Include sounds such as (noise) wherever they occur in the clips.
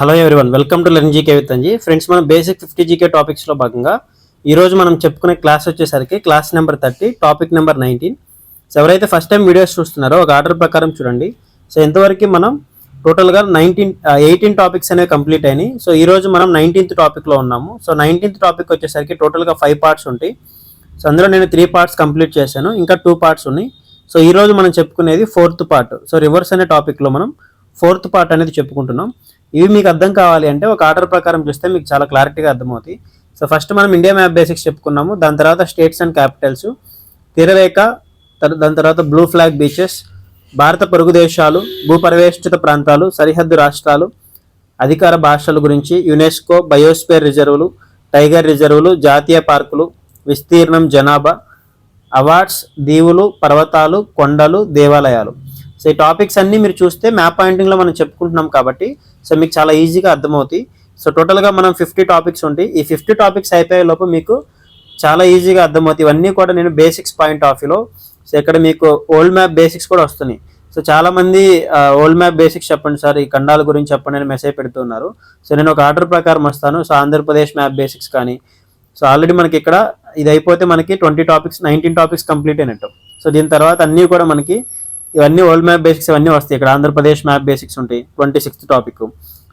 Hello everyone welcome to learn GK with Anji. Friends మనం basic fifty GK టాపిక్స్లో భాగంగా ఈరోజు మనం చెప్పుకునే క్లాస్ వచ్చేసరికి class number thirty topic number nineteen. So ఎవరైతే ఫస్ట్ టైం వీడియోస్ చూస్తున్నారో ఒక ఆర్డర్ ప్రకారం చూడండి. సో ఇంతవరకు మనం టోటల్గా నైన్టీన్ ఎయిటీన్ టాపిక్స్ అనేవి కంప్లీట్ అయినాయి. సో ఈరోజు మనం నైన్టీన్త్ టాపిక్లో ఉన్నాము. సో నైన్టీన్త్ టాపిక్ వచ్చేసరికి టోటల్గా ఫైవ్ పార్ట్స్ ఉంటాయి. సో అందులో నేను త్రీ పార్ట్స్ కంప్లీట్ చేశాను. ఇంకా టూ పార్ట్స్ ఉన్నాయి. సో ఈరోజు మనం చెప్పుకునేది ఫోర్త్ పార్ట్ సో రివర్స్ అనే టాపిక్లో మనం ఫోర్త్ పార్ట్ అనేది చెప్పుకుంటున్నాం. ఇవి మీకు అర్థం కావాలి అంటే ఒక ఆర్డర్ ప్రకారం చూస్తే మీకు చాలా క్లారిటీగా అర్థమవుతాయి. సో ఫస్ట్ మనం ఇండియా మ్యాప్ బేసిక్స్ చెప్పుకున్నాము. దాని తర్వాత స్టేట్స్ అండ్ క్యాపిటల్స్. తీరరేఖ దాని తర్వాత బ్లూ ఫ్లాగ్ బీచెస్ భారత పొరుగు దేశాలు భూపరివేష్టిత ప్రాంతాలు సరిహద్దు రాష్ట్రాలు అధికార భాషల గురించి యునెస్కో బయోస్పేర్ రిజర్వులు టైగర్ రిజర్వులు జాతీయ పార్కులు విస్తీర్ణం జనాభా అవార్డ్స్ దీవులు పర్వతాలు కొండలు దేవాలయాలు. సో ఈ టాపిక్స్ అన్నీ మీరు చూస్తే మ్యాప్ పాయింటింగ్లో మనం చెప్పుకుంటున్నాం కాబట్టి సో మీకు చాలా ఈజీగా అర్థమవుతాయి. సో టోటల్గా మనం ఫిఫ్టీ టాపిక్స్ ఉంటాయి ఈ ఫిఫ్టీ టాపిక్స్ అయిపోయే లోపు మీకు చాలా ఈజీగా అర్థమవుతాయి. ఇవన్నీ కూడా నేను బేసిక్స్ పాయింట్ ఆఫ్ వ్యూలో సో ఇక్కడ మీకు ఓల్డ్ మ్యాప్ బేసిక్స్ కూడా వస్తున్నాయి. సో చాలామంది ఓల్డ్ మ్యాప్ బేసిక్స్ చెప్పండి సార్ ఈ ఖండాల గురించి చెప్పండి అని మెసేజ్ పెడుతున్నారు సో నేను ఒక ఆర్డర్ ప్రకారం వస్తాను. సో ఆంధ్రప్రదేశ్ మ్యాప్ బేసిక్స్ కానీ సో ఆల్రెడీ మనకి ఇక్కడ ఇది అయిపోతే మనకి twenty topics nineteen topics complete అయినట్టు. సో దీని తర్వాత అన్నీ కూడా మనకి ఇవన్నీ ఓల్డ్ మ్యాప్ బేసిక్స్ ఇవన్నీ వస్తాయి. ఇక్కడ ఆంధ్రప్రదేశ్ మ్యాప్ బేసిక్స్ ఉంటాయి. ట్వంటీ సిక్స్త్ టాపిక్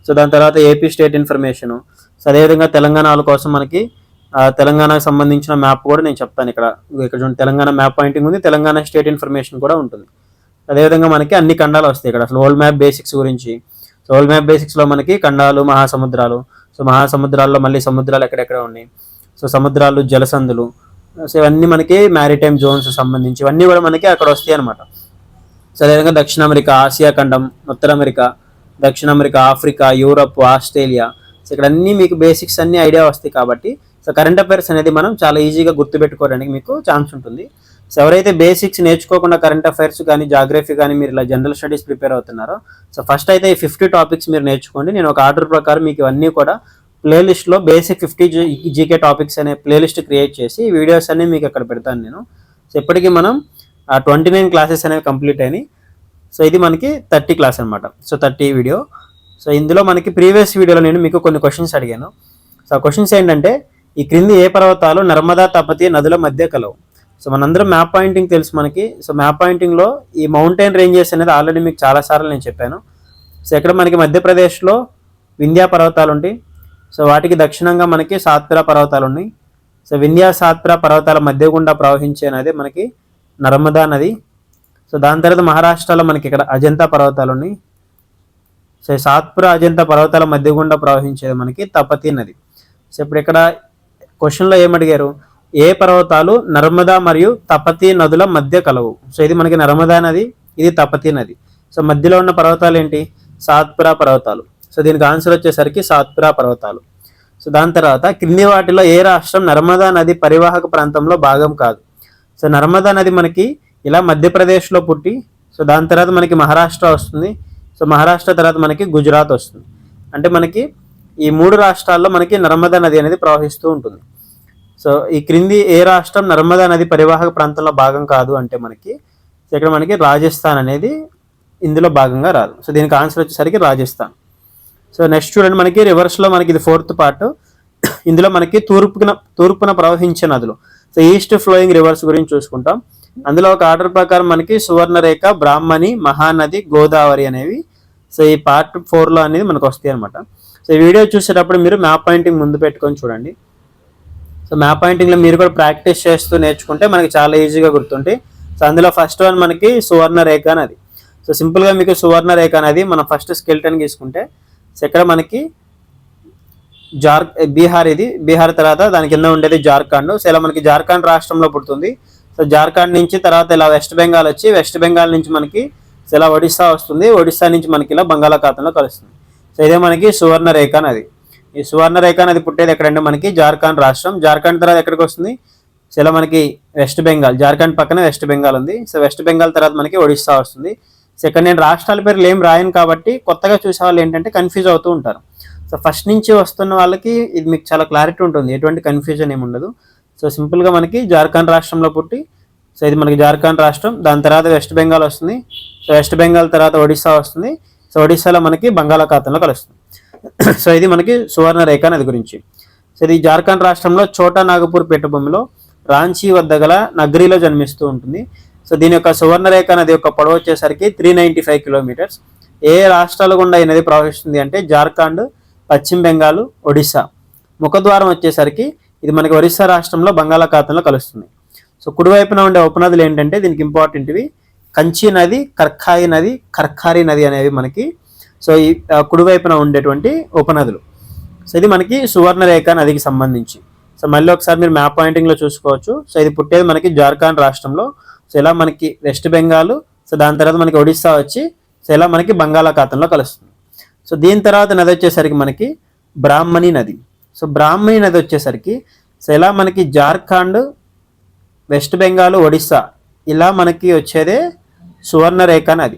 సో దాని తర్వాత ఏపీ స్టేట్ ఇన్ఫర్మేషన్ సో అదేవిధంగా తెలంగాణ వాళ్ళ కోసం మనకి తెలంగాణకు సంబంధించిన మ్యాప్ కూడా నేను చెప్తాను ఇక్కడ. ఇక్కడ చూడండి తెలంగాణ మ్యాప్ పాయింటింగ్ ఉంది. తెలంగాణ స్టేట్ ఇన్ఫర్మేషన్ కూడా ఉంటుంది. అదేవిధంగా మనకి అన్ని ఖండాలు వస్తాయి ఇక్కడ. అసలు ఓల్డ్ మ్యాప్ బేసిక్స్ గురించి. సో ఓల్డ్ మ్యాప్ బేసిక్స్లో మనకి ఖండాలు మహాసముద్రాలు. సో మహాసముద్రాల్లో మళ్ళీ సముద్రాలు ఎక్కడెక్కడ ఉన్నాయి? సో సముద్రాలు జలసందులు. సో ఇవన్నీ మనకి మ్యారిటైమ్ జోన్స్ సంబంధించి. ఇవన్నీ కూడా మనకి అక్కడ వస్తాయి అనమాట సో అదేవిధంగా దక్షిణ అమెరికా ఆసియా ఖండం ఉత్తర అమెరికా దక్షిణ America Africa Europe Australia so ఇక్కడ అన్ని మీకు బేసిక్స్ అన్ని ఐడియా వస్తాయి కాబట్టి సో కరెంట్ అఫైర్స్ అనేది మనం చాలా ఈజీగా గుర్తుపెట్టుకోవడానికి మీకు ఛాన్స్ ఉంటుంది. సో ఎవరైతే బేసిక్స్ నేర్చుకోకుండా కరెంట్ అఫైర్స్ కానీ జాగ్రఫీ కానీ మీరు ఇలా జనరల్ స్టడీస్ ప్రిపేర్ అవుతున్నారో సో ఫస్ట్ అయితే ఈ ఫిఫ్టీ టాపిక్స్ మీరు నేర్చుకోండి. నేను ఒక ఆర్డర్ ప్రకారం మీకు ఇవన్నీ కూడా ప్లేలిస్ట్లో బేసిక్ ఫిఫ్టీ జీకే టాపిక్స్ అనే ప్లేలిస్ట్ క్రియేట్ చేసి వీడియోస్ అన్ని మీకు అక్కడ పెడతాను నేను. సో ఇప్పటికీ మనం ట్వంటీ నైన్ క్లాసెస్ అనేవి కంప్లీట్ అయినాయి. సో ఇది మనకి థర్టీ క్లాస్ అనమాట సో థర్టీ వీడియో సో ఇందులో మనకి ప్రీవియస్ వీడియోలో నేను మీకు కొన్ని క్వశ్చన్స్ అడిగాను. సో ఆ క్వశ్చన్స్ ఏంటంటే ఈ క్రింది ఏ పర్వతాలు నర్మదా తపతి నదుల మధ్య కలవు? సో మనందరం మ్యాప్ పాయింటింగ్ తెలుసు మనకి. సో మ్యాప్ పాయింటింగ్లో ఈ మౌంటైన్ రేంజెస్ అనేది ఆల్రెడీ మీకు చాలాసార్లు నేను చెప్పాను. సో ఇక్కడ మనకి మధ్యప్రదేశ్లో వింధ్యా పర్వతాలు ఉంటాయి. సో వాటికి దక్షిణంగా మనకి సాత్పురా పర్వతాలు ఉన్నాయి. సో వింధ్యా సాత్పురా పర్వతాల మధ్య గుండా ప్రవహించే అనేది మనకి నర్మదా నది. సో దాని తర్వాత మహారాష్ట్రలో మనకి ఇక్కడ అజంతా పర్వతాలు ఉన్నాయి. సో సాత్పుర అజంతా పర్వతాల మధ్య గుండా ప్రవహించేది మనకి తపతి నది. సో ఇప్పుడు ఇక్కడ క్వశ్చన్లో ఏమడిగారు? ఏ పర్వతాలు నర్మదా మరియు తపతి నదుల మధ్య కలవు? సో ఇది మనకి నర్మదా నది ఇది తపతి నది. సో మధ్యలో ఉన్న పర్వతాలు ఏంటి? సాత్పురా పర్వతాలు. సో దీనికి ఆన్సర్ వచ్చేసరికి సాత్పురా పర్వతాలు. సో దాని తర్వాత క్రింది వాటిలో ఏ రాష్ట్రం నర్మదా నది పరివాహక ప్రాంతంలో భాగం కాదు? సో నర్మదా నది మనకి ఇలా మధ్యప్రదేశ్లో పుట్టి సో దాని తర్వాత మనకి మహారాష్ట్ర వస్తుంది. సో మహారాష్ట్ర తర్వాత మనకి గుజరాత్ వస్తుంది. అంటే మనకి ఈ మూడు రాష్ట్రాల్లో మనకి నర్మదా నది అనేది ప్రవహిస్తూ ఉంటుంది. సో ఈ క్రింది ఏ రాష్ట్రం నర్మదా నది పరివాహక ప్రాంతంలో భాగం కాదు అంటే మనకి ఇక్కడ మనకి రాజస్థాన్ అనేది ఇందులో భాగంగా రాదు. సో దీనికి ఆన్సర్ వచ్చేసరికి రాజస్థాన్. సో నెక్స్ట్ చూడండి మనకి రివర్స్లో మనకి ఇది ఫోర్త్ పార్ట్. ఇందులో మనకి తూర్పున తూర్పున ప్రవహించే నదులు. సో ఈస్ట్ ఫ్లోయింగ్ రివర్స్ గురించి చూసుకుంటాం. అందులో ఒక ఆర్డర్ ప్రకారం మనకి సువర్ణరేఖ బ్రాహ్మణి మహానది గోదావరి అనేవి. సో ఈ పార్ట్ ఫోర్లో అనేది మనకు వస్తాయి అనమాట సో ఈ వీడియో చూసేటప్పుడు మీరు మ్యాప్ పాయింటింగ్ ముందు పెట్టుకొని చూడండి. సో మ్యాప్ పాయింటింగ్లో మీరు కూడా ప్రాక్టీస్ చేస్తూ నేర్చుకుంటే మనకి చాలా ఈజీగా గుర్తుంటాయి. సో అందులో ఫస్ట్ వన్ మనకి సువర్ణ రేఖ అనేది సో సింపుల్గా మీకు సువర్ణరేఖ అనేది మనం ఫస్ట్ స్కెల్టన్ తీసుకుంటే సో ఇక్కడ మనకి జార్ బీహార్ ఇది. బీహార్ తర్వాత దాని కింద ఉండేది జార్ఖండ్. సో ఇలా మనకి జార్ఖండ్ రాష్ట్రంలో పుడుతుంది. సో జార్ఖండ్ నుంచి తర్వాత ఇలా వెస్ట్ బెంగాల్ వచ్చి వెస్ట్ బెంగాల్ నుంచి మనకి సో ఇలా ఒడిస్సా వస్తుంది. ఒడిస్సా నుంచి మనకి ఇలా బంగాళాఖాతంలో కలుస్తుంది. సో ఇదే మనకి సువర్ణ రేఖ నది. ఈ సువర్ణ రేఖ నది పుట్టేది ఎక్కడంటే మనకి? జార్ఖండ్ రాష్ట్రం. జార్ఖండ్ తర్వాత ఎక్కడికి వస్తుంది? సో ఇలా మనకి వెస్ట్ బెంగాల్ జార్ఖండ్ పక్కన వెస్ట్ బెంగాల్ ఉంది. సో వెస్ట్ బెంగాల్ తర్వాత మనకి ఒడిస్సా వస్తుంది. సో ఇక్కడ నేను రాష్ట్రాల పేర్లు ఏం రాయను కాబట్టి కొత్తగా చూసే వాళ్ళు ఏంటంటే కన్ఫ్యూజ్ అవుతూ ఉంటారు. సో ఫస్ట్ నుంచి వస్తున్న వాళ్ళకి ఇది మీకు చాలా క్లారిటీ ఉంటుంది. ఎటువంటి కన్ఫ్యూజన్ ఏమి ఉండదు. సో సింపుల్గా మనకి జార్ఖండ్ రాష్ట్రంలో పుట్టి సో ఇది మనకి జార్ఖండ్ రాష్ట్రం. దాని తర్వాత వెస్ట్ బెంగాల్ వస్తుంది. సో వెస్ట్ బెంగాల్ తర్వాత ఒడిస్సా వస్తుంది. సో ఒడిస్సాలో మనకి బంగాళాఖాతంలో కలుస్తుంది. (coughs) సో ఇది మనకి సువర్ణ రేఖ నది గురించి. సో ఇది జార్ఖండ్ రాష్ట్రంలో చోటా నాగపూర్ పీఠభూమిలో రాంచీ వద్ద గల నగరిలో జన్మిస్తూ ఉంటుంది. సో దీని యొక్క సువర్ణ రేఖ నది యొక్క పొడవు వచ్చేసరికి త్రీ నైంటీ ఫైవ్ కిలోమీటర్స్ ఏ రాష్ట్రాల గుండా ఈ నది ప్రవహిస్తుంది అంటే జార్ఖండ్ పశ్చిమ బెంగాల్ ఒడిశా. ముఖద్వారం వచ్చేసరికి ఇది మనకి ఒరిస్సా రాష్ట్రంలో బంగాళాఖాతంలో కలుస్తుంది. సో కుడివైపున ఉండే ఉపనదులు ఏంటంటే దీనికి ఇంపార్టెంట్వి కంచి నది కర్కాయి నది కర్కారి నది అనేవి మనకి. సో ఈ కుడివైపున ఉండేటువంటి ఉపనదులు. సో ఇది మనకి సువర్ణరేఖ నదికి సంబంధించి. సో మళ్ళీ ఒకసారి మీరు మ్యాప్ పాయింటింగ్లో చూసుకోవచ్చు. సో ఇది పుట్టేది మనకి జార్ఖండ్ రాష్ట్రంలో. సో ఇలా మనకి వెస్ట్ బెంగాల్ సో దాని తర్వాత మనకి ఒడిస్సా వచ్చి సో ఇలా మనకి బంగాళాఖాతంలో కలుస్తుంది. సో దీని తర్వాత నది వచ్చేసరికి మనకి బ్రాహ్మణి నది. సో బ్రాహ్మణి నది వచ్చేసరికి సో ఇలా మనకి జార్ఖండ్ వెస్ట్ బెంగాల్ ఒడిస్సా ఇలా మనకి వచ్చేదే సువర్ణరేఖ నది.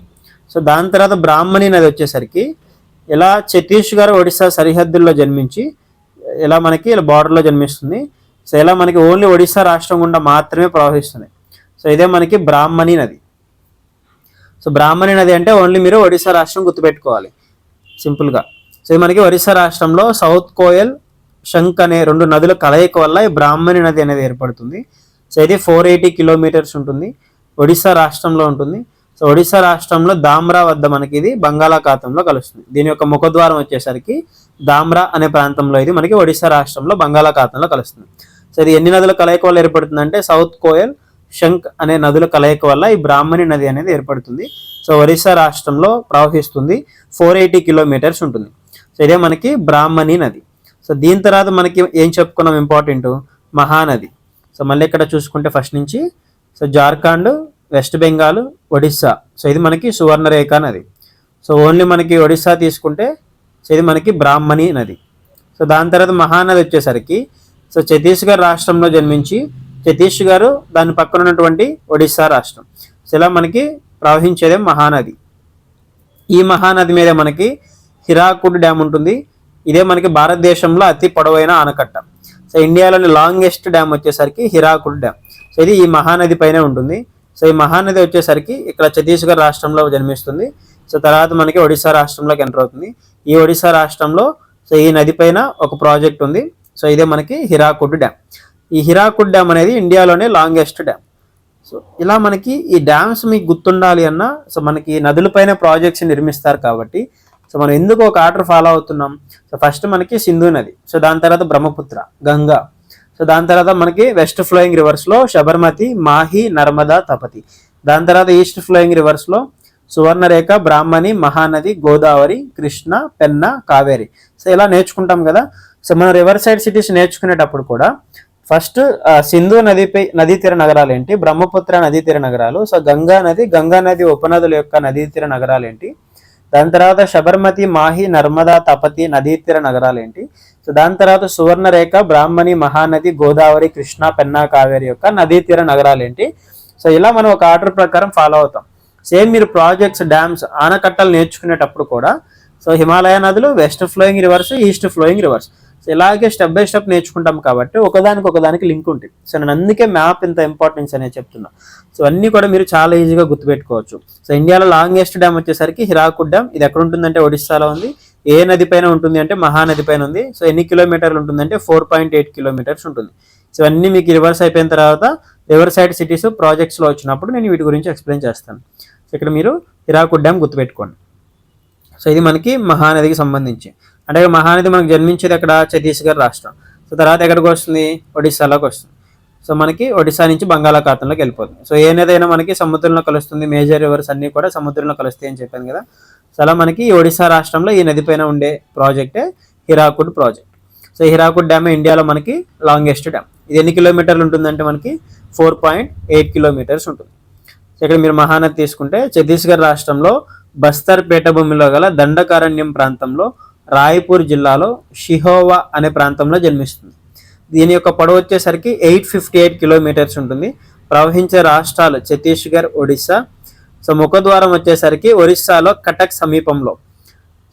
సో దాని తర్వాత బ్రాహ్మణి నది వచ్చేసరికి ఇలా ఛత్తీస్గఢ్ ఒడిస్సా సరిహద్దుల్లో జన్మించి ఇలా మనకి ఇలా బార్డర్లో జన్మిస్తుంది. సో ఇలా మనకి ఓన్లీ ఒడిస్సా రాష్ట్రం గుండా మాత్రమే ప్రవహిస్తుంది. సో ఇదే మనకి బ్రాహ్మణి నది. సో బ్రాహ్మణి నది అంటే ఓన్లీ మీరు ఒడిస్సా రాష్ట్రం గుర్తుపెట్టుకోవాలి. సింపుల్గా. సో ఇది మనకి ఒరిస్సా రాష్ట్రంలో సౌత్ కోయల్ శంక్ అనే రెండు నదుల కలయిక వల్ల ఈ బ్రాహ్మణి నది అనేది ఏర్పడుతుంది. సో ఇది ఫోర్ ఎయిటీ కిలోమీటర్స్ ఉంటుంది. ఒడిస్సా రాష్ట్రంలో ఉంటుంది. సో ఒడిస్సా రాష్ట్రంలో దామ్రా వద్ద మనకి ఇది బంగాళాఖాతంలో కలుస్తుంది. దీని యొక్క ముఖద్వారం వచ్చేసరికి దామ్రా అనే ప్రాంతంలో ఇది మనకి ఒడిస్సా రాష్ట్రంలో బంగాళాఖాతంలో కలుస్తుంది. సో ఇది ఎన్ని నదుల కలయిక వల్ల ఏర్పడుతుందంటే సౌత్ కోయల్ శంక్ అనే నదుల కలయిక వల్ల ఈ బ్రాహ్మణి నది అనేది ఏర్పడుతుంది. సో ఒరిస్సా రాష్ట్రంలో ప్రవహిస్తుంది. ఫోర్ ఎయిటీ కిలోమీటర్స్ ఉంటుంది. సో ఇదే మనకి బ్రాహ్మణి నది. సో దీని తర్వాత మనకి ఏం చెప్పుకున్నాం ఇంపార్టెంట్? మహానది. సో మళ్ళీ ఇక్కడ చూసుకుంటే ఫస్ట్ నుంచి so Jharkhand west Bengal Odisha. So ఇది మనకి సువర్ణరేఖ నది. సో ఓన్లీ మనకి ఒడిస్సా తీసుకుంటే సో ఇది మనకి బ్రాహ్మణి నది. సో దాని తర్వాత మహానది వచ్చేసరికి సో ఛత్తీస్గఢ్ రాష్ట్రంలో జన్మించి ఛత్తీస్గఢ్ దాని పక్కన ఉన్నటువంటి ఒడిస్సా రాష్ట్రం. సో ఇలా మనకి ప్రవహించేదే మహానది. ఈ మహానది మీద మనకి హిరాకుడ్ డ్యామ్ ఉంటుంది. ఇదే మనకి భారతదేశంలో అతి పొడవైన ఆనకట్ట. సో ఇండియాలోని లాంగెస్ట్ డ్యామ్ వచ్చేసరికి హిరాకుడ్ డ్యామ్. సో ఇది ఈ మహానది పైనే ఉంటుంది. సో ఈ మహానది వచ్చేసరికి ఇక్కడ ఛత్తీస్గఢ్ రాష్ట్రంలో జన్మిస్తుంది. సో తర్వాత మనకి ఒడిశా రాష్ట్రంలోకి ఎంటర్ అవుతుంది. ఈ ఒడిశా రాష్ట్రంలో సో ఈ నది పైన ఒక ప్రాజెక్ట్ ఉంది. సో ఇదే మనకి హిరాకుడ్ డ్యామ్. ఈ హిరాకుడ్ డ్యామ్ అనేది ఇండియాలోనే లాంగెస్ట్ డ్యామ్. సో ఇలా మనకి ఈ డ్యామ్స్ మీకు గుర్తుండాలి అన్న సో మనకి నదులపైన ప్రాజెక్ట్స్ నిర్మిస్తారు కాబట్టి సో మనం ఎందుకు ఒక ఆర్డర్ ఫాలో అవుతున్నాం? సో ఫస్ట్ మనకి సింధు నది సో దాని తర్వాత బ్రహ్మపుత్ర గంగా సో దాని తర్వాత మనకి వెస్ట్ ఫ్లోయింగ్ రివర్స్లో శబర్మతి మాహి నర్మదా తపతి దాని తర్వాత ఈస్ట్ ఫ్లోయింగ్ రివర్స్లో సువర్ణరేఖ బ్రాహ్మణి మహానది గోదావరి కృష్ణ పెన్న కావేరి. సో ఇలా నేర్చుకుంటాం కదా. సో మన రివర్ సైడ్ సిటీస్ నేర్చుకునేటప్పుడు కూడా ఫస్ట్ సింధు నదిపై నదీ తీర నగరాలు ఏంటి? బ్రహ్మపుత్ర నదీ తీర నగరాలు. సో గంగా నది గంగా నది ఉపనదుల యొక్క నదీ తీర నగరాలు ఏంటి? దాని తర్వాత శబర్మతి మాహి నర్మదా తపతి నదీ తీర నగరాలు ఏంటి? సో దాని తర్వాత సువర్ణరేఖ బ్రాహ్మణి మహానది గోదావరి కృష్ణ పెన్నా కావేరి యొక్క నదీ తీర నగరాలు ఏంటి? సో ఇలా మనం ఒక ఆర్డర్ ప్రకారం ఫాలో అవుతాం. సేమ్ మీరు ప్రాజెక్ట్స్ డ్యామ్స్ ఆనకట్టలు నేర్చుకునేటప్పుడు కూడా సో హిమాలయ నదులు west flowing rivers east flowing rivers ఇలాగే స్టెప్ బై స్టెప్ నేర్చుకుంటాం కాబట్టి ఒకదానికి ఒకదానికి లింక్ ఉంటుంది. సో నేను అందుకే మ్యాప్ ఇంత ఇంపార్టెన్స్ అనేది చెప్తున్నా. సో అన్నీ కూడా మీరు చాలా ఈజీగా గుర్తుపెట్టుకోవచ్చు. సో ఇండియాలో లాంగెస్ట్ డ్యామ్ వచ్చేసరికి హిరాకుడ్ డ్యామ్ ఇది ఎక్కడ ఉంటుందంటే ఒడిస్సాలో ఉంది. ఏ నది పైన ఉంటుంది అంటే మహానది పైన ఉంది. సో ఎన్ని కిలోమీటర్లు ఉంటుందంటే ఫోర్ పాయింట్ ఎయిట్ కిలోమీటర్స్ ఉంటుంది. సో అన్నీ మీకు రివర్స్ అయిపోయిన తర్వాత రివర్ సైడ్ సిటీస్ ప్రాజెక్ట్స్లో వచ్చినప్పుడు నేను వీటి గురించి ఎక్స్ప్లెయిన్ చేస్తాను. సో ఇక్కడ మీరు హిరాకుడ్ డ్యామ్ గుర్తుపెట్టుకోండి. సో ఇది మనకి మహానదికి సంబంధించి. అంటే మహానది మనకు జన్మించేది అక్కడ ఛత్తీస్గఢ్ రాష్ట్రం. సో తర్వాత ఎక్కడికి వస్తుంది? ఒడిశాలోకి వస్తుంది. సో మనకి ఒడిశా నుంచి బంగాళాఖాతంలోకి వెళ్ళిపోతుంది. సో ఏ నది అయినా మనకి సముద్రంలో కలుస్తుంది. మేజర్ రివర్స్ అన్నీ కూడా సముద్రంలో కలుస్తాయి అని చెప్పాను కదా. సో అలా మనకి ఒడిశా రాష్ట్రంలో ఈ నది పైన ఉండే ప్రాజెక్టే Hirakud project so Hirakud dam ఇండియాలో మనకి లాంగెస్ట్ డ్యామ్ ఇది ఎన్ని కిలోమీటర్లు ఉంటుందంటే మనకి ఫోర్ పాయింట్ ఎయిట్ కిలోమీటర్స్ ఉంటుంది. సో ఇక్కడ మీరు మహానది తీసుకుంటే ఛత్తీస్గఢ్ రాష్ట్రంలో బస్తర్ పీఠభూమిలో గల దండకారణ్యం ప్రాంతంలో రాయ్పూర్ జిల్లాలో షిహోవా అనే ప్రాంతంలో జన్మిస్తుంది. దీని యొక్క పొడవు వచ్చేసరికి ఎయిట్ ఫిఫ్టీ ఎయిట్ కిలోమీటర్స్ ఉంటుంది. ప్రవహించే రాష్ట్రాలు ఛత్తీస్గఢ్ ఒడిశా. సో ముఖద్వారం వచ్చేసరికి ఒరిస్సాలో కటక్ సమీపంలో.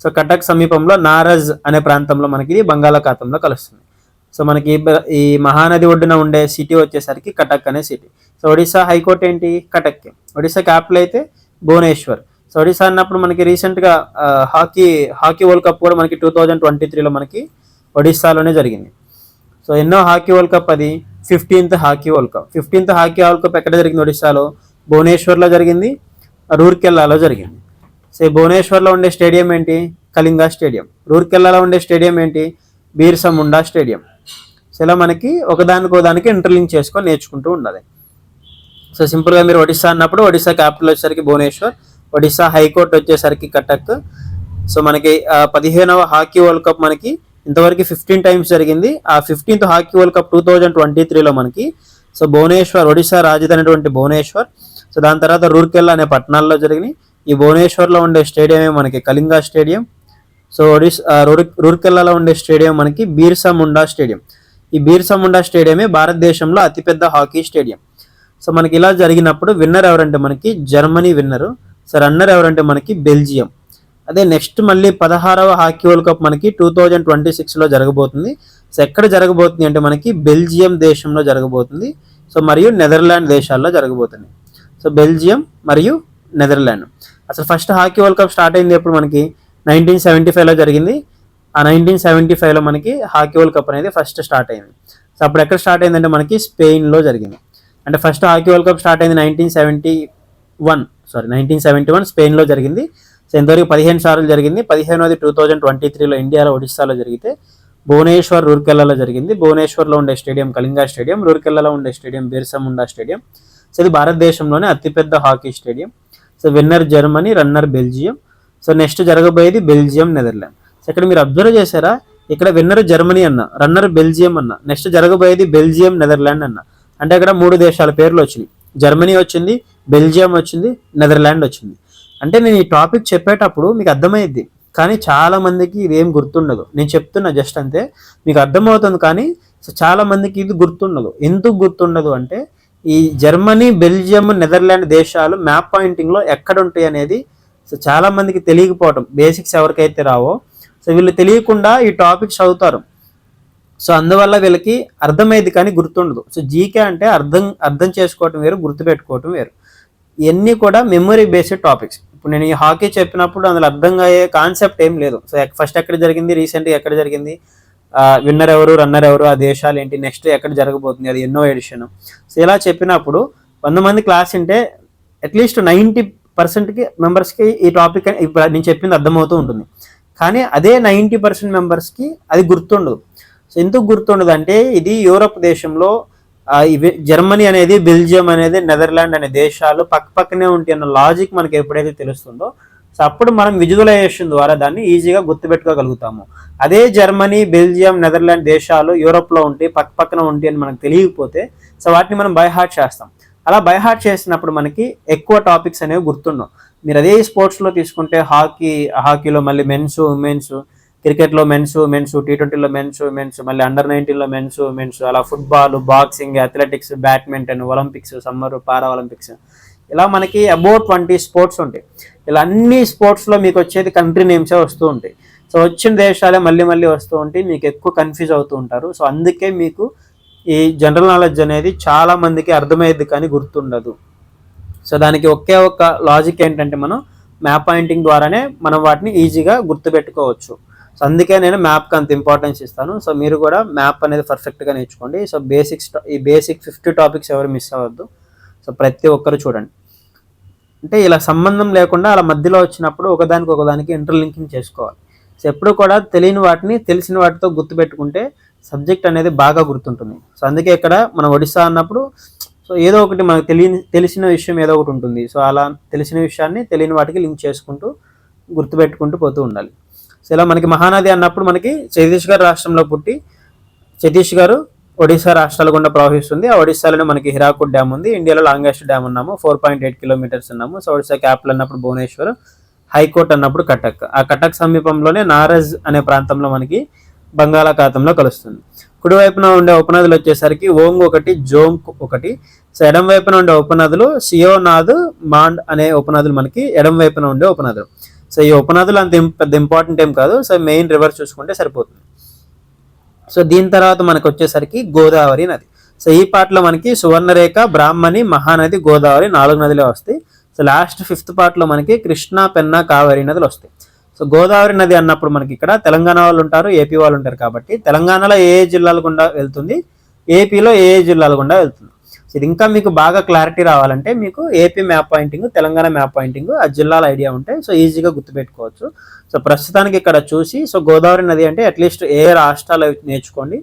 సో కటక్ సమీపంలో నారజ్ అనే ప్రాంతంలో మనకి ఇది బంగాళాఖాతంలో కలుస్తుంది. సో మనకి ఈ ఈ మహానది ఒడ్డున ఉండే సిటీ వచ్చేసరికి కటక్ అనే సిటీ. సో ఒడిశా హైకోర్టు ఏంటి? కటక్ ఒడిశా క్యాపిటల్ అయితే భువనేశ్వర్. సో ఒడిశా అన్నప్పుడు మనకి రీసెంట్గా హాకీ హాకీ వరల్డ్ కప్ కూడా మనకి టూ థౌజండ్ ట్వంటీ త్రీలో మనకి ఒడిస్సాలోనే జరిగింది. సో ఎన్నో హాకీ వరల్డ్ కప్ అది. Fifteenth hockey world cup. Fifteenth hockey world cup ఎక్కడ జరిగింది ఒడిస్సాలో? భువనేశ్వర్లో జరిగింది. రూర్కెల్లాలో జరిగింది. సో భువనేశ్వర్లో ఉండే స్టేడియం ఏంటి? కళింగా స్టేడియం. రూర్కెల్లాలో ఉండే స్టేడియం ఏంటి? బీర్సా ముండా స్టేడియం. సో ఇలా మనకి ఒకదానికి ఒకదానికి ఇంటర్లింక్ చేసుకొని నేర్చుకుంటూ ఉండాలి. సో సింపుల్గా మీరు ఒడిస్సా అన్నప్పుడు ఒడిస్సా క్యాపిటల్ వచ్చేసరికి భువనేశ్వర్ ఒడిశా హైకోర్టు వచ్చేసరికి కటక్. సో మనకి పదిహేనవ హాకీ వరల్డ్ కప్ మనకి ఇంతవరకు ఫిఫ్టీన్ టైమ్స్ జరిగింది. ఆ fifteenth hockey world cup two thousand twenty త్రీలో మనకి. సో భువనేశ్వర్ ఒడిశా రాజధాని అటువంటి భువనేశ్వర్. సో దాని తర్వాత రూర్కెల్లా అనే పట్టణాల్లో జరిగినాయి. ఈ భువనేశ్వర్లో ఉండే స్టేడియమే మనకి కళింగా స్టేడియం. సో ఒడిశా రూర్కెల్లాలో ఉండే స్టేడియం మనకి బీర్సా ముండా స్టేడియం. ఈ బీర్సా ముండా స్టేడియమే భారతదేశంలో అతిపెద్ద హాకీ స్టేడియం. సో మనకి ఇలా జరిగినప్పుడు విన్నర్ ఎవరంటే మనకి జర్మనీ విన్నరు. సో రన్నర్ ఎవరంటే మనకి బెల్జియం. అదే నెక్స్ట్ మళ్ళీ పదహారవ హాకీ వరల్డ్ కప్ మనకి టూ థౌజండ్ ట్వంటీ సిక్స్లో జరగబోతుంది. సో ఎక్కడ జరగబోతుంది అంటే మనకి బెల్జియం దేశంలో జరగబోతుంది. సో మరియు నెదర్లాండ్ దేశాల్లో జరగబోతుంది. సో బెల్జియం మరియు నెదర్లాండ్. అసలు first hockey world cup start అయింది ఎప్పుడు మనకి? నైన్టీన్ సెవెంటీ ఫైవ్లో జరిగింది. ఆ నైన్టీన్ సెవెంటీ ఫైవ్లో మనకి హాకీ వరల్డ్ కప్ అనేది ఫస్ట్ స్టార్ట్ అయింది. సో అప్పుడు ఎక్కడ స్టార్ట్ అయిందంటే మనకి స్పెయిన్లో జరిగింది. అంటే first hockey world cup start అయింది nineteen seventy one sorry nineteen seventy one స్పెయిన్లో జరిగింది. సో ఇంతవరకు పదిహేను సార్లు జరిగింది. పదిహేనోది టూ థౌజండ్ ట్వంటీ త్రీలో ఇండియాలో ఒడిస్సాలో జరిగితే భువనేశ్వర్ రూర్కెల్లాలో జరిగింది. భువనేశ్వర్లో ఉండే స్టేడియం కళింగా స్టేడియం రూర్కెల్లాలో ఉండే స్టేడియం బిర్సముండా స్టేడియం. సో ఇది భారతదేశంలోనే అతిపెద్ద hockey stadium. So winner Germany runner Belgium. So next జరగబోయేది బెల్జియం నెదర్లాండ్. సో ఇక్కడ మీరు అబ్జర్వ్ చేశారా? ఇక్కడ విన్నర్ జర్మనీ అన్న రన్నర్ బెల్జియం అన్న నెక్స్ట్ జరగబోయేది బెల్జియం నెదర్లాండ్ అన్న. అంటే అక్కడ మూడు దేశాల పేర్లు వచ్చినాయి. జర్మనీ వచ్చింది బెల్జియం వచ్చింది నెదర్లాండ్ వచ్చింది. అంటే నేను ఈ టాపిక్ చెప్పేటప్పుడు మీకు అర్థమైద్ది. కానీ చాలా మందికి ఇది ఏం గుర్తుండదు. నేను చెప్తున్నా జస్ట్ అంతే. మీకు అర్థమవుతుంది కానీ సో చాలా మందికి ఇది గుర్తుండదు. ఎందుకు గుర్తుండదు అంటే ఈ జర్మనీ బెల్జియం నెదర్లాండ్ దేశాలు మ్యాప్ పాయింటింగ్లో ఎక్కడ ఉంటాయి అనేది సో చాలా మందికి తెలియకపోవటం. బేసిక్స్ ఎవరికైతే రావో. సో వీళ్ళు తెలియకుండా ఈ టాపిక్స్ చదువుతారు సో అందువల్ల వీళ్ళకి అర్థమైంది కానీ గుర్తుండదు. సో జీకే అంటే అర్థం అర్థం చేసుకోవటం వేరు గుర్తుపెట్టుకోవటం వేరు. ఇవన్నీ కూడా మెమరీ బేస్డ్ టాపిక్స్ ఇప్పుడు నేను ఈ హాకీ చెప్పినప్పుడు అందులో అర్థం అయ్యే కాన్సెప్ట్ ఏం లేదు. సో ఫస్ట్ ఎక్కడ జరిగింది? రీసెంట్గా ఎక్కడ జరిగింది? విన్నర్ ఎవరు? రన్నర్ ఎవరు? ఆ దేశాలు ఏంటి? నెక్స్ట్ ఎక్కడ జరగబోతుంది? అది ఎన్నో ఎడిషన్ సో ఇలా చెప్పినప్పుడు వంద మంది క్లాస్ ఉంటే అట్లీస్ట్ నైంటీ పర్సెంట్కి మెంబర్స్కి ఈ టాపిక్ ఇప్పుడు నేను చెప్పింది అర్థమవుతూ ఉంటుంది. కానీ అదే నైంటీ పర్సెంట్ మెంబర్స్కి అది గుర్తుండదు. సో ఎందుకు గుర్తుండదు అంటే ఇది యూరప్ దేశంలో ఇవి జర్మనీ అనేది బెల్జియం అనేది నెదర్లాండ్ అనే దేశాలు పక్క పక్కనే ఉంటాయి అన్న లాజిక్ మనకి ఎప్పుడైతే తెలుస్తుందో సో అప్పుడు మనం విజువలైజేషన్ ద్వారా దాన్ని ఈజీగా గుర్తుపెట్టుకోగలుగుతాము. అదే జర్మనీ బెల్జియం నెదర్లాండ్ దేశాలు యూరోప్లో ఉంటే పక్క పక్కన ఉంటాయి అని మనకు తెలియకపోతే సో వాటిని మనం బై హార్ట్ చేస్తాం. అలా బైహార్ట్ చేసినప్పుడు మనకి ఎక్కువ టాపిక్స్ అనేవి గుర్తుండవు. మీరు అదే స్పోర్ట్స్లో తీసుకుంటే హాకీ హాకీలో మళ్ళీ మెన్స్ ఉమెన్స్ క్రికెట్లో మెన్స్ మెన్స్ టీ ట్వంటీలో మెన్స్ మెన్స్ మళ్ళీ అండర్ నైన్టీన్లో మెన్స్ మెన్స్ అలా football boxing athletics badminton Olympics summer para Olympics ఇలా మనకి అబౌట్ ట్వంటీ స్పోర్ట్స్ ఉంటాయి. ఇలా అన్ని స్పోర్ట్స్లో మీకు వచ్చేది కంట్రీ నేమ్సే వస్తూ ఉంటాయి. సో వచ్చిన దేశాలే మళ్ళీ మళ్ళీ వస్తూ ఉంటే మీకు ఎక్కువ కన్ఫ్యూజ్ అవుతూ ఉంటారు. సో అందుకే మీకు ఈ జనరల్ నాలెడ్జ్ అనేది చాలా మందికి అర్థమయ్యేది కానీ గుర్తుండదు. సో దానికి ఒకే ఒక లాజిక్ ఏంటంటే మనం మ్యాప్ పాయింటింగ్ ద్వారానే మనం వాటిని ఈజీగా గుర్తుపెట్టుకోవచ్చు. సో అందుకే నేను మ్యాప్కి అంత ఇంపార్టెన్స్ ఇస్తాను. సో మీరు కూడా మ్యాప్ అనేది పర్ఫెక్ట్గా నేర్చుకోండి. సో బేసిక్స్ ఈ బేసిక్ ఫిఫ్టీ టాపిక్స్ ఎవరు మిస్ అవ్వద్దు. సో ప్రతి ఒక్కరు చూడండి. అంటే ఇలా సంబంధం లేకుండా అలా మధ్యలో వచ్చినప్పుడు ఒకదానికి ఒకదానికి ఇంటర్లింకింగ్ చేసుకోవాలి. సో ఎప్పుడు కూడా తెలియని వాటిని తెలిసిన వాటితో గుర్తుపెట్టుకుంటే సబ్జెక్ట్ అనేది బాగా గుర్తుంటుంది. సో అందుకే ఇక్కడ మనం ఒడిశా అన్నప్పుడు సో ఏదో ఒకటి మనకు తెలియని తెలిసిన విషయం ఏదో ఒకటి ఉంటుంది. సో అలా తెలిసిన విషయాన్ని తెలియని వాటికి లింక్ చేసుకుంటూ గుర్తుపెట్టుకుంటూ పోతూ ఉండాలి. సో ఇలా మనకి మహానది అన్నప్పుడు మనకి ఛత్తీస్గఢ్ రాష్ట్రంలో పుట్టి సతీష్ గారు ఒడిశా రాష్ట్రాల గుండా ప్రవహిస్తుంది. ఆ ఒడిశాలోనే మనకి హిరాకుడ్ డ్యామ్ ఉంది. ఇండియాలో లాంగెస్ట్ డ్యామ్ ఉన్నాము. ఫోర్ పాయింట్ ఎయిట్ కిలోమీటర్స్ ఉన్నాము. సో ఒడిశా క్యాపిటల్ అన్నప్పుడు భువనేశ్వర్ హైకోర్ట్ అన్నప్పుడు కటక్. ఆ కటక్ సమీపంలోనే నారజ్ అనే ప్రాంతంలో మనకి బంగాళాఖాతంలో కలుస్తుంది. కుడివైపున ఉండే ఉపనదులు వచ్చేసరికి ఓంగ్ ఒకటి జోంగ్ ఒకటి. సో ఎడం వైపున ఉండే ఉపనదులు సియోనాథ్ మాండ్ అనే ఉపనదులు మనకి ఎడం వైపున ఉండే ఉపనదులు. సో ఈ ఉపనదులు అంత పెద్ద ఇంపార్టెంట్ ఏం కాదు. సో మెయిన్ రివర్ చూసుకుంటే సరిపోతుంది. సో దీని తర్వాత మనకు వచ్చేసరికి గోదావరి నది. సో ఈ పాటలో మనకి సువర్ణరేఖ బ్రాహ్మణి మహానది గోదావరి నాలుగు నదులే వస్తాయి. సో లాస్ట్ ఫిఫ్త్ పార్ట్లో మనకి కృష్ణా పెన్నా కావేరి నదులు వస్తాయి. సో గోదావరి నది అన్నప్పుడు మనకి ఇక్కడ తెలంగాణ వాళ్ళు ఉంటారు ఏపీ వాళ్ళు ఉంటారు కాబట్టి తెలంగాణలో ఏ ఏ జిల్లాల గుండా వెళ్తుంది? ఏపీలో ఏ ఏ జిల్లాల గుండా వెళ్తుంది? ఇది ఇంకా మీకు బాగా క్లారిటీ రావాలంటే మీకు AP map pointing Telangana map pointing ఆ జిల్లాల ఐడియా ఉంటే సో ఈజీగా గుర్తుపెట్టుకోవచ్చు. సో ప్రస్తుతానికి ఇక్కడ చూసి సో గోదావరి నది అంటే అట్లీస్ట్ ఏ రాష్ట్రాలు నేర్చుకోండి.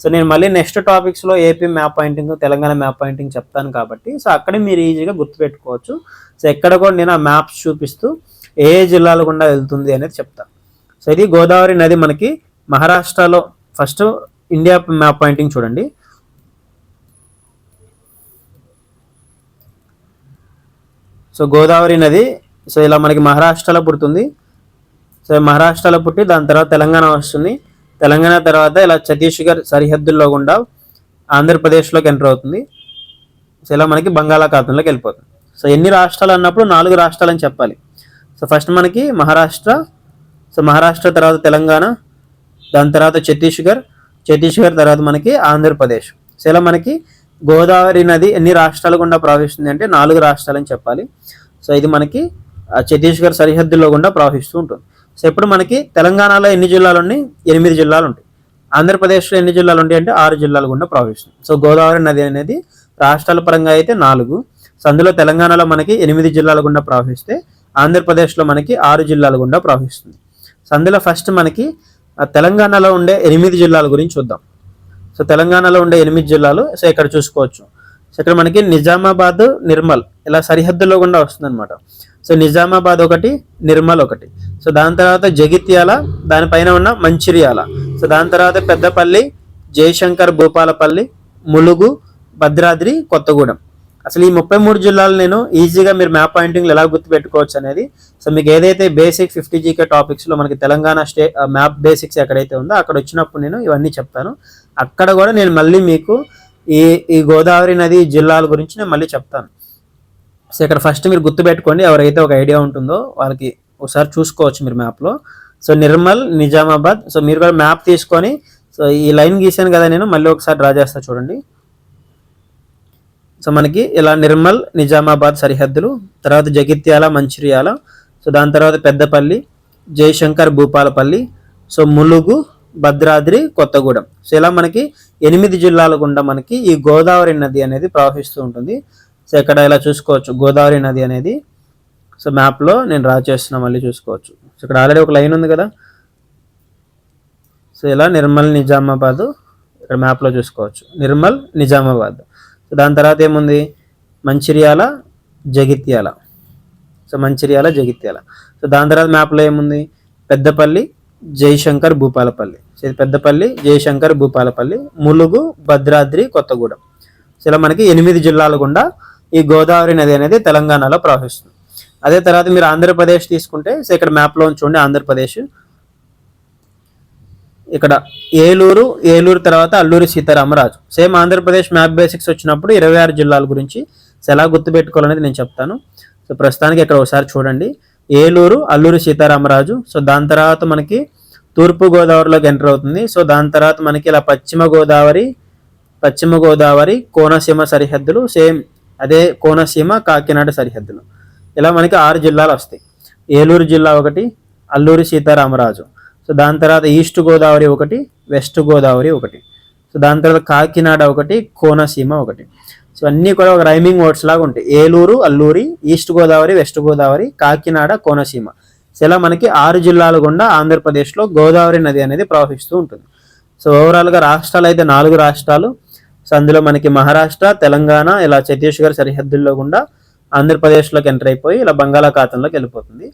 సో నేను మళ్ళీ next టాపిక్స్లో AP map pointing Telangana map pointing చెప్తాను కాబట్టి సో అక్కడే మీరు ఈజీగా గుర్తుపెట్టుకోవచ్చు. సో ఎక్కడ కూడా నేను ఆ మ్యాప్స్ చూపిస్తూ ఏ ఏ జిల్లాల గుండా వెళ్తుంది అనేది చెప్తాను సో ఇది గోదావరి నది మనకి మహారాష్ట్రలో ఫస్ట్ ఇండియా మ్యాప్ పాయింటింగ్ చూడండి. సో గోదావరి నది సో ఇలా మనకి మహారాష్ట్రలో పుడుతుంది. సో మహారాష్ట్రలో పుట్టి దాని తర్వాత తెలంగాణ వస్తుంది. తెలంగాణ తర్వాత ఇలా ఛత్తీస్గఢ్ సరిహద్దుల్లో గుండా ఆంధ్రప్రదేశ్లోకి ఎంటర్ అవుతుంది. సో ఇలా మనకి బంగాళాఖాతంలోకి వెళ్ళిపోతుంది. సో ఎన్ని రాష్ట్రాలు అన్నప్పుడు నాలుగు రాష్ట్రాలని చెప్పాలి. సో ఫస్ట్ మనకి మహారాష్ట్ర సో మహారాష్ట్ర తర్వాత తెలంగాణ దాని తర్వాత ఛత్తీస్గఢ్ ఛత్తీస్గఢ్ తర్వాత మనకి ఆంధ్రప్రదేశ్. సో ఇలా మనకి గోదావరి నది ఎన్ని రాష్ట్రాల గుండా ప్రవహిస్తుంది అంటే నాలుగు రాష్ట్రాలని చెప్పాలి. సో ఇది మనకి ఛత్తీస్గఢ్ సరిహద్దుల్లో గుండా ప్రవహిస్తూ ఉంటుంది. సో ఇప్పుడు మనకి తెలంగాణలో ఎన్ని జిల్లాలు ఉన్నాయి? ఎనిమిది జిల్లాలు ఉంటాయి. ఆంధ్రప్రదేశ్లో ఎన్ని జిల్లాలు ఉంటాయి అంటే ఆరు జిల్లాలు గుండా ప్రవహిస్తుంది. సో గోదావరి నది అనేది రాష్ట్రాల పరంగా అయితే నాలుగు. సో అందులో తెలంగాణలో మనకి ఎనిమిది జిల్లాల గుండా ప్రవహిస్తే ఆంధ్రప్రదేశ్లో మనకి ఆరు జిల్లాల గుండా ప్రవహిస్తుంది. సో అందులో ఫస్ట్ మనకి తెలంగాణలో ఉండే ఎనిమిది జిల్లాల గురించి చూద్దాం. సో తెలంగాణలో ఉండే ఎనిమిది జిల్లాలు సో ఇక్కడ చూసుకోవచ్చు. సో ఇక్కడ మనకి నిజామాబాద్ నిర్మల్ ఇలా సరిహద్దులో గుండా వస్తుంది అనమాట సో నిజామాబాద్ ఒకటి నిర్మల్ ఒకటి. సో దాని తర్వాత జగిత్యాల దానిపైన ఉన్న మంచిర్యాల. సో దాని తర్వాత పెద్దపల్లి జయశంకర్ భూపాలపల్లి ములుగు భద్రాద్రి కొత్తగూడెం. అసలు ఈ ముప్పై మూడు జిల్లాలు నేను ఈజీగా మీరు మ్యాప్ పాయింటింగ్ ఎలా గుర్తుపెట్టుకోవచ్చు అనేది సో మీకు ఏదైతే బేసిక్ ఫిఫ్టీ జీకే టాపిక్స్లో మనకి తెలంగాణ స్టే మ్యాప్ బేసిక్స్ ఎక్కడైతే ఉందో అక్కడ వచ్చినప్పుడు నేను ఇవన్నీ చెప్తాను. అక్కడ కూడా నేను మళ్ళీ మీకు ఈ ఈ గోదావరి నది జిల్లాల గురించి నేను మళ్ళీ చెప్తాను. సో ఇక్కడ ఫస్ట్ మీరు గుర్తుపెట్టుకోండి ఎవరైతే ఒక ఐడియా ఉంటుందో వాళ్ళకి ఒకసారి చూసుకోవచ్చు మీరు మ్యాప్లో. సో నిర్మల్ నిజామాబాద్ సో మీరు కూడా మ్యాప్ తీసుకొని సో ఈ లైన్ గీసాను కదా నేను మళ్ళీ ఒకసారి డ్రా చేస్తా చూడండి. సో మనకి ఇలా నిర్మల్ నిజామాబాద్ సరిహద్దులు తర్వాత జగిత్యాల మంచిర్యాల సో దాని తర్వాత పెద్దపల్లి జయశంకర్ భూపాలపల్లి సో ములుగు భద్రాద్రి కొత్తగూడెం. సో ఇలా మనకి ఎనిమిది జిల్లాల గుండా మనకి ఈ గోదావరి నది అనేది ప్రవహిస్తూ ఉంటుంది. సో ఇక్కడ ఇలా చూసుకోవచ్చు గోదావరి నది అనేది. సో మ్యాప్లో నేను డ్రా చేస్తున్నా మళ్ళీ చూసుకోవచ్చు. సో ఇక్కడ ఆల్రెడీ ఒక లైన్ ఉంది కదా? సో ఇలా నిర్మల్ నిజామాబాద్ ఇక్కడ మ్యాప్లో చూసుకోవచ్చు. నిర్మల్ నిజామాబాద్. సో దాని తర్వాత ఏముంది? మంచిర్యాల జగిత్యాల. సో మంచిర్యాల జగిత్యాల. సో దాని తర్వాత మ్యాప్లో ఏముంది? పెద్దపల్లి జయశంకర్ భూపాలపల్లి. ఇది పెద్దపల్లి జయశంకర్ భూపాలపల్లి ములుగు భద్రాద్రి కొత్తగూడెం. సో ఇలా మనకి ఎనిమిది జిల్లాల గుండా ఈ గోదావరి నది అనేది తెలంగాణలో ప్రవహిస్తుంది. అదే తర్వాత మీరు ఆంధ్రప్రదేశ్ తీసుకుంటే సో ఇక్కడ మ్యాప్లో చూడండి ఆంధ్రప్రదేశ్. ఇక్కడ ఏలూరు ఏలూరు తర్వాత Alluri Sitaramaraju. Same Andhra Pradesh map basics వచ్చినప్పుడు ఇరవై ఆరు జిల్లాల గురించి ఎలా గుర్తుపెట్టుకోవాలనేది నేను చెప్తాను. సో ప్రస్తుతానికి ఇక్కడ ఒకసారి చూడండి. ఏలూరు అల్లూరి సీతారామరాజు. సో దాని తర్వాత మనకి తూర్పు గోదావరిలోకి ఎంటర్ అవుతుంది. సో దాని తర్వాత మనకి ఇలా పశ్చిమ గోదావరి పశ్చిమ గోదావరి కోనసీమ సరిహద్దులు సేమ్ అదే కోనసీమ కాకినాడ సరిహద్దులు. ఇలా మనకి ఆరు జిల్లాలు వస్తాయి. ఏలూరు జిల్లా ఒకటి అల్లూరి సీతారామరాజు. సో దాని తర్వాత ఈస్ట్ గోదావరి ఒకటి వెస్ట్ గోదావరి ఒకటి. సో దాని తర్వాత కాకినాడ ఒకటి కోనసీమ ఒకటి. సో అన్నీ కూడా ఒక రైమింగ్ వర్డ్స్ లాగా ఉంటాయి. Eluru Alluri east Godavari west Godavari Kakinada Konaseema. So ఇలా మనకి ఆరు జిల్లాలు గుండా ఆంధ్రప్రదేశ్లో గోదావరి నది అనేది ప్రవహిస్తూ ఉంటుంది. సో ఓవరాల్గా రాష్ట్రాలు అయితే నాలుగు రాష్ట్రాలు. సో అందులో మనకి మహారాష్ట్ర తెలంగాణ ఇలా ఛత్తీస్గఢ్ సరిహద్దుల్లో గుండా ఆంధ్రప్రదేశ్లోకి ఎంటర్ అయిపోయి ఇలా బంగాళాఖాతంలోకి వెళ్ళిపోతుంది.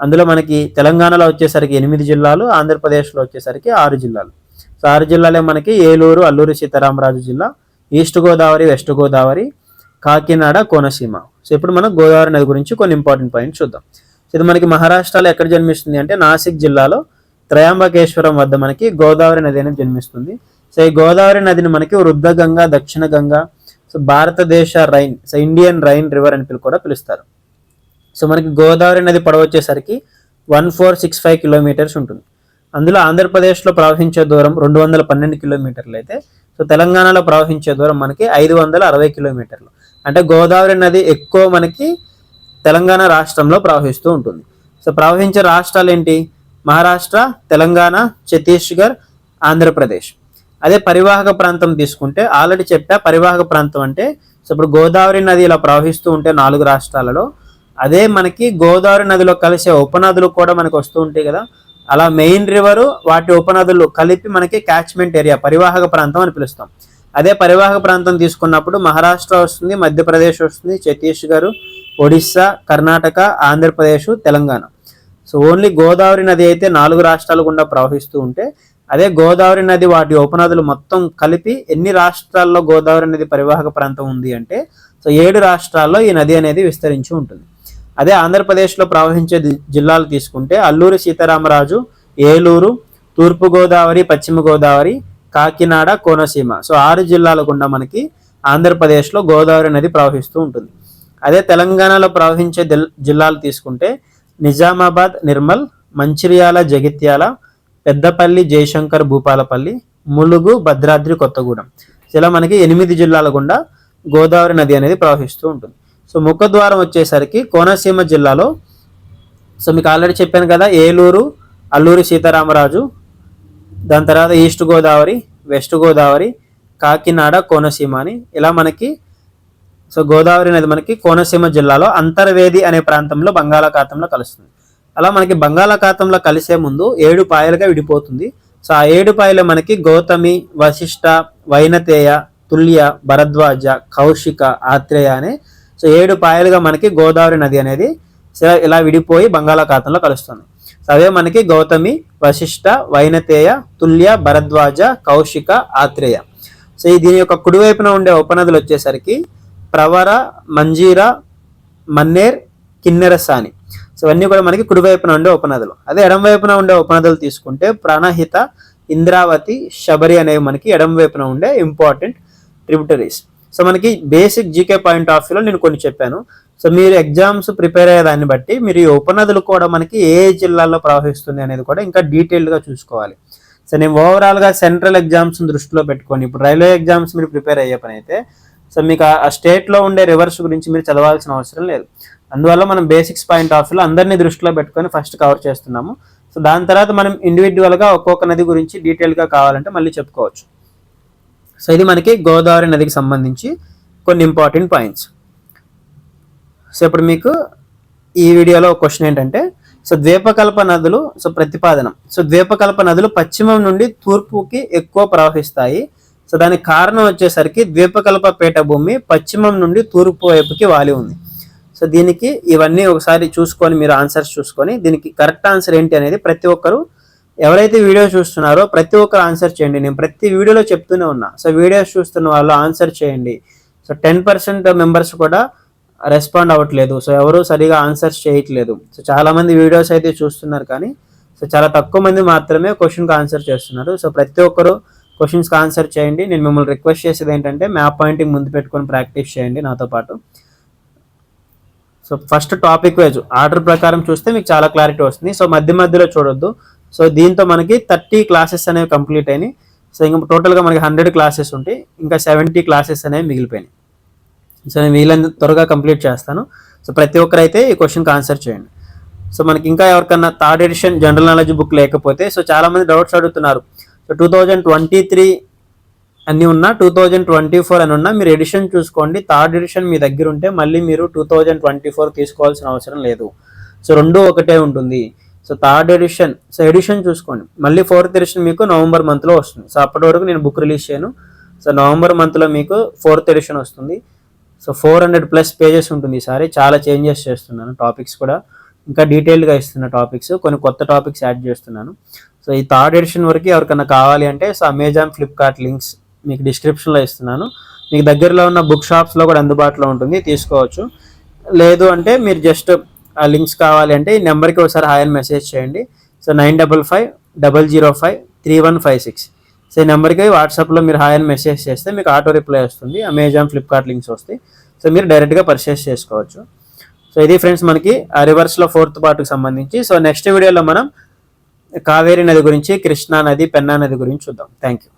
అందులో మనకి తెలంగాణలో వచ్చేసరికి ఎనిమిది జిల్లాలు ఆంధ్రప్రదేశ్లో వచ్చేసరికి ఆరు జిల్లాలు. సో ఆరు జిల్లాలే మనకి ఏలూరు అల్లూరి సీతారామరాజు జిల్లా east Godavari west Godavari Kakinada Konaseema. So ఇప్పుడు మనం గోదావరి నది గురించి కొన్ని ఇంపార్టెంట్ పాయింట్స్ చూద్దాం. సో ఇది మనకి మహారాష్ట్రలో ఎక్కడ జన్మిస్తుంది అంటే నాసిక్ జిల్లాలో త్రయాంబకేశ్వరం వద్ద మనకి గోదావరి నది అనేది జన్మిస్తుంది. సో ఈ గోదావరి నదిని మనకి వృద్ధ గంగా దక్షిణ గంగా సో భారతదేశ Rhine so Indian Rhine river అని పిలు కూడా పిలుస్తారు. సో మనకి గోదావరి నది పొడవు వచ్చేసరికి one four six five kilometres ఉంటుంది. అందులో ఆంధ్రప్రదేశ్లో ప్రవహించే దూరం రెండు వందల పన్నెండు కిలోమీటర్లు అయితే. సో తెలంగాణలో ప్రవహించే దూరం మనకి ఐదు వందల అరవై కిలోమీటర్లు. అంటే గోదావరి నది ఎక్కువ మనకి తెలంగాణ రాష్ట్రంలో ప్రవహిస్తూ ఉంటుంది. సో ప్రవహించే రాష్ట్రాలు ఏంటి? మహారాష్ట్ర తెలంగాణ ఛత్తీస్గఢ్ ఆంధ్రప్రదేశ్. అదే పరివాహక ప్రాంతం తీసుకుంటే ఆల్రెడీ చెప్పా పరివాహక ప్రాంతం అంటే సో ఇప్పుడు గోదావరి నది ఇలా ప్రవహిస్తూ ఉంటే నాలుగు రాష్ట్రాలలో అదే మనకి గోదావరి నదిలో కలిసే ఉపనదులు కూడా మనకు వస్తూ ఉంటాయి కదా. అలా మెయిన్ రివరు వాటి ఉపనదులు కలిపి మనకి క్యాచ్మెంట్ ఏరియా పరివాహక ప్రాంతం అని పిలుస్తాం. అదే పరివాహక ప్రాంతం తీసుకున్నప్పుడు మహారాష్ట్ర వస్తుంది మధ్యప్రదేశ్ వస్తుంది ఛత్తీస్గఢ్ ఒడిస్సా కర్ణాటక ఆంధ్రప్రదేశ్ తెలంగాణ. సో ఓన్లీ గోదావరి నది అయితే నాలుగు రాష్ట్రాలు గుండా ప్రవహిస్తూ ఉంటే అదే గోదావరి నది వాటి ఉపనదులు మొత్తం కలిపి ఎన్ని రాష్ట్రాల్లో గోదావరి నది పరివాహక ప్రాంతం ఉంది అంటే సో ఏడు రాష్ట్రాల్లో ఈ నది అనేది విస్తరించి ఉంటుంది. అదే ఆంధ్రప్రదేశ్లో ప్రవహించే జిల్లాలు తీసుకుంటే అల్లూరి సీతారామరాజు ఏలూరు తూర్పుగోదావరి పశ్చిమ గోదావరి కాకినాడ కోనసీమ. సో ఆరు జిల్లాల గుండా మనకి ఆంధ్రప్రదేశ్లో గోదావరి నది ప్రవహిస్తూ ఉంటుంది. అదే తెలంగాణలో ప్రవహించే జిల్లాలు తీసుకుంటే నిజామాబాద్ నిర్మల్ మంచిర్యాల జగిత్యాల పెద్దపల్లి జయశంకర్ భూపాలపల్లి ములుగు భద్రాద్రి కొత్తగూడెం. ఇలా మనకి ఎనిమిది జిల్లాల గుండా గోదావరి నది అనేది ప్రవహిస్తూ ఉంటుంది. సో ముఖద్వారం వచ్చేసరికి కోనసీమ జిల్లాలో. సో మీకు ఆల్రెడీ చెప్పాను కదా ఏలూరు అల్లూరి సీతారామరాజు దాని తర్వాత ఈస్ట్ గోదావరి వెస్ట్ గోదావరి కాకినాడ కోనసీమ అని. ఇలా మనకి సో గోదావరి అనేది మనకి కోనసీమ జిల్లాలో అంతర్వేది అనే ప్రాంతంలో బంగాళాఖాతంలో కలుస్తుంది. అలా మనకి బంగాళాఖాతంలో కలిసే ముందు ఏడు పాయలుగా విడిపోతుంది. సో ఆ ఏడు పాయలు మనకి గౌతమి వశిష్ట వైనతేయ తుల్య భరద్వాజ కౌశిక ఆత్రేయ అనే సో ఏడు పాయలుగా మనకి గోదావరి నది అనేది ఇలా విడిపోయి బంగాళాఖాతంలో కలుస్తుంది. సో అవే మనకి గౌతమి వశిష్ట వైనతేయ తుల్య భరద్వాజ కౌశిక ఆత్రేయ. సో దీని యొక్క కుడివైపున ఉండే ఉపనదులు వచ్చేసరికి ప్రవర మంజీర మన్నేర్ కిన్నెరసాని. సో ఇవన్నీ కూడా మనకి కుడివైపున ఉండే ఉపనదులు. అదే ఎడం వైపున ఉండే ఉపనదులు తీసుకుంటే ప్రాణహిత ఇంద్రావతి శబరి అనేవి మనకి ఎడం వైపున ఉండే ఇంపార్టెంట్ ట్రిబ్యూటరీస్ సో మనకి బేసిక్ జీకే పాయింట్ ఆఫ్ వ్యూలో నేను కొన్ని చెప్పాను. సో మీరు ఎగ్జామ్స్ ప్రిపేర్ అయ్యే దాన్ని బట్టి మీరు ఈ ఉపనదులు కూడా మనకి ఏ జిల్లాల్లో ప్రవహిస్తుంది అనేది కూడా ఇంకా డీటెయిల్డ్గా చూసుకోవాలి. సో నేను ఓవరాల్గా సెంట్రల్ ఎగ్జామ్స్ దృష్టిలో పెట్టుకొని ఇప్పుడు రైల్వే ఎగ్జామ్స్ మీరు ప్రిపేర్ అయ్యే పని అయితే సో మీకు ఆ స్టేట్లో ఉండే రివర్స్ గురించి మీరు చదవాల్సిన అవసరం లేదు. అందువల్ల మనం బేసిక్స్ పాయింట్ ఆఫ్ వ్యూలో అందరినీ దృష్టిలో పెట్టుకొని ఫస్ట్ కవర్ చేస్తున్నాము. సో దాని తర్వాత మనం ఇండివిజువల్గా ఒక్కొక్క నది గురించి డీటెయిల్గా కావాలంటే మళ్ళీ చెప్పుకోవచ్చు. సో ఇది మనకి గోదావరి నదికి సంబంధించి కొన్ని ఇంపార్టెంట్ పాయింట్స్. సో ఇప్పుడు మీకు ఈ వీడియోలో క్వశ్చన్ ఏంటంటే సో ద్వీపకల్ప నదులు సో ప్రతిపాదనం. సో ద్వీపకల్ప నదులు పశ్చిమం నుండి తూర్పుకి ఎక్కువ ప్రవహిస్తాయి. సో దానికి కారణం వచ్చేసరికి ద్వీపకల్ప పీఠభూమి పశ్చిమం నుండి తూర్పు వైపుకి వాలి ఉంది. సో దీనికి ఇవన్నీ ఒకసారి చూసుకొని మీరు ఆన్సర్స్ చూసుకొని దీనికి కరెక్ట్ ఆన్సర్ ఏంటి అనేది ప్రతి ఒక్కరు ఎవరైతే వీడియో చూస్తున్నారో ప్రతి ఒక్కరు ఆన్సర్ చేయండి. నేను ప్రతి వీడియోలో చెప్తూనే ఉన్నా. సో వీడియోస్ చూస్తున్న వాళ్ళు ఆన్సర్ చేయండి. సో టెన్ పర్సెంట్ మెంబర్స్ కూడా రెస్పాండ్ అవ్వట్లేదు. సో ఎవరు సరిగా ఆన్సర్స్ చేయట్లేదు. సో చాలామంది వీడియోస్ అయితే చూస్తున్నారు కానీ సో చాలా తక్కువ మంది మాత్రమే క్వశ్చన్కి ఆన్సర్ చేస్తున్నారు. సో ప్రతి ఒక్కరు క్వశ్చన్స్కి ఆన్సర్ చేయండి. నేను మిమ్మల్ని రిక్వెస్ట్ చేసేది ఏంటంటే మ్యాప్ పాయింటింగ్ ముందు పెట్టుకొని ప్రాక్టీస్ చేయండి నాతో పాటు. So first topic wise order ప్రకారం చూస్తే మీకు చాలా క్లారిటీ వస్తుంది. సో మధ్య మధ్యలో చూడొద్దు. సో దీంతో మనకి థర్టీ క్లాసెస్ అనేవి కంప్లీట్ అయినాయి. సో ఇంకా టోటల్గా మనకి హండ్రెడ్ క్లాసెస్ ఉంటాయి. ఇంకా సెవెంటీ క్లాసెస్ అనేవి మిగిలిపోయినాయి. సో నేను వీలైన త్వరగా కంప్లీట్ చేస్తాను. సో ప్రతి ఒక్కరైతే ఈ క్వశ్చన్కి ఆన్సర్ చేయండి. సో మనకి ఇంకా ఎవరికన్నా third edition general knowledge book లేకపోతే సో చాలామంది డౌట్స్ అడుగుతున్నారు. So two thousand twenty three అన్నీ ఉన్నా టూ థౌజండ్ ట్వంటీ ఫోర్ అని ఉన్నా మీరు ఎడిషన్ చూసుకోండి. థర్డ్ ఎడిషన్ మీ దగ్గర ఉంటే మళ్ళీ మీరు టూ థౌజండ్ ట్వంటీ ఫోర్ తీసుకోవాల్సిన అవసరం లేదు. సో రెండు ఒకటే ఉంటుంది. So third edition so edition చూసుకోండి. మళ్ళీ ఫోర్త్ ఎడిషన్ మీకు నవంబర్ మంత్లో వస్తుంది. సో అప్పటి వరకు నేను బుక్ రిలీజ్ చేయను. సో నవంబర్ మంత్లో మీకు ఫోర్త్ ఎడిషన్ వస్తుంది. So four hundred plus pages ఉంటుంది ఈసారి చాలా చేంజెస్ చేస్తున్నాను టాపిక్స్ కూడా. ఇంకా డీటెయిల్డ్గా ఇస్తున్న టాపిక్స్ కొన్ని కొత్త టాపిక్స్ యాడ్ చేస్తున్నాను. సో ఈ థర్డ్ ఎడిషన్ వరకు ఎవరికైనా కావాలి అంటే సో అమెజాన్ ఫ్లిప్కార్ట్ లింక్స్ మీకు డిస్క్రిప్షన్లో ఇస్తున్నాను. మీకు దగ్గరలో ఉన్న బుక్ షాప్స్లో కూడా అందుబాటులో ఉంటుంది. తీసుకోవచ్చు. లేదు అంటే మీరు జస్ట్ లింక్స్ కావాలి అంటే ఈ నెంబర్కి ఒకసారి హాయ్ అని మెసేజ్ చేయండి. So nine double five double zero five three one five six. So ఈ నెంబర్కి వాట్సాప్లో మీరు హాయ్ అని మెసేజ్ చేస్తే మీకు ఆటో రిప్లై వస్తుంది అమెజాన్ ఫ్లిప్కార్ట్ లింక్స్ వస్తాయి. సో మీరు డైరెక్ట్గా పర్చేస్ చేసుకోవచ్చు. సో ఇది ఫ్రెండ్స్ మనకి ఆ రివర్స్లో ఫోర్త్ పార్ట్కి సంబంధించి. సో నెక్స్ట్ వీడియోలో మనం కావేరీ నది గురించి కృష్ణా నది పెన్నా నది గురించి చూద్దాం. Thank you